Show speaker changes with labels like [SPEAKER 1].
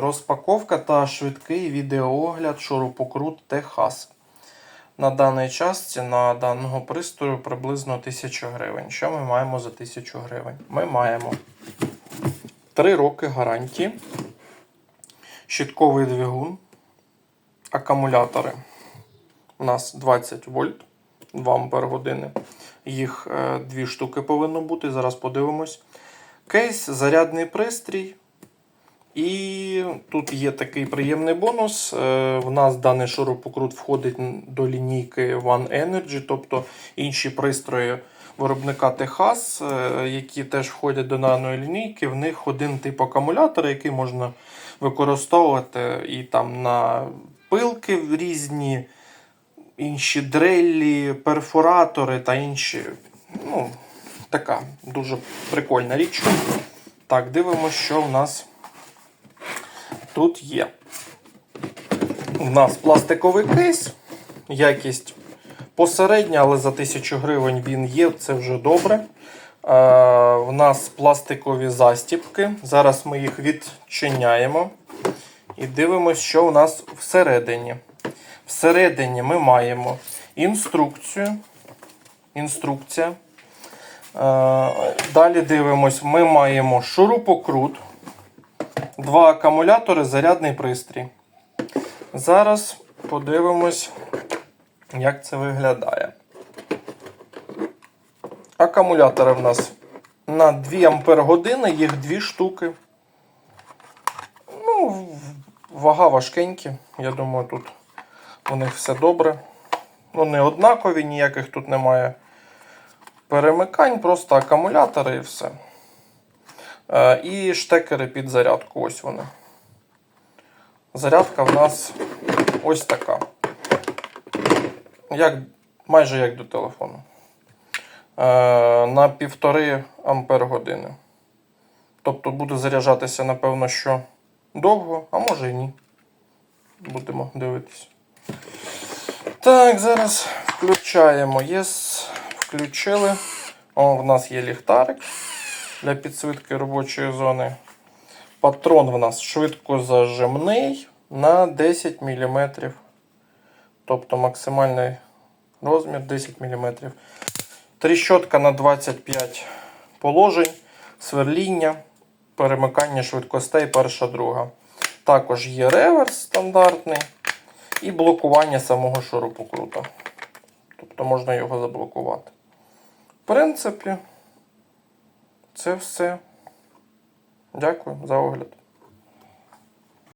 [SPEAKER 1] Розпаковка та швидкий відеоогляд шурупокрут Техас. На даний час ціна даного пристрою приблизно 1000 гривень. Що ми маємо за 1000 гривень? Ми маємо 3 роки гарантії, щитковий двигун, акумулятори. У нас 20 вольт, 2 ампер години. Їх е, дві штуки повинно бути. Зараз подивимось. Кейс, зарядний пристрій. І тут є такий приємний бонус. Е, В нас даний шурупокрут входить до лінійки One Energy, тобто інші пристрої виробника Техас, е, які теж входять до даної лінійки. В них один тип акумулятора, який можна використовувати і там на пилки в різні, інші дрелі, перфоратори та інші. Ну, така дуже прикольна річ. Так, дивимося, що в нас тут є. У нас пластиковий кейс, якість посередня, але за 1000 гривень він є, це вже добре. Е, в нас пластикові застіпки. Зараз ми їх відчиняємо і дивимося, що у нас всередині. Всередині ми маємо інструкцію. Інструкція. Е, Далі дивимось, ми маємо шурупокрут, два акумулятори, зарядний пристрій. Зараз подивимось, як це виглядає. Акумулятори в нас на 2 Ампер години, їх дві штуки. Ну, вага важкенькі. Я думаю, тут у них все добре. Вони однакові, ніяких тут немає перемикань, просто акумулятори і все. Е, І штекери під зарядку. Ось вони. Зарядка в нас ось така. Як, майже як до телефону. Е, На 1,5 ампер години. Тобто буде заряджатися, напевно, що довго, а може і ні. Будемо дивитися. Так, зараз включаємо. Єс, включили. О, в нас є ліхтарик для підсвітки робочої зони. Патрон в нас швидкозажимний на 10 мм. Тобто максимальний розмір 10 мм. Тріщотка на 25 положень, сверління, перемикання швидкостей перша друга. Також є реверс стандартний і блокування самого шурупокрута. Тобто можна його заблокувати. В принципі, це все. Дякую за огляд.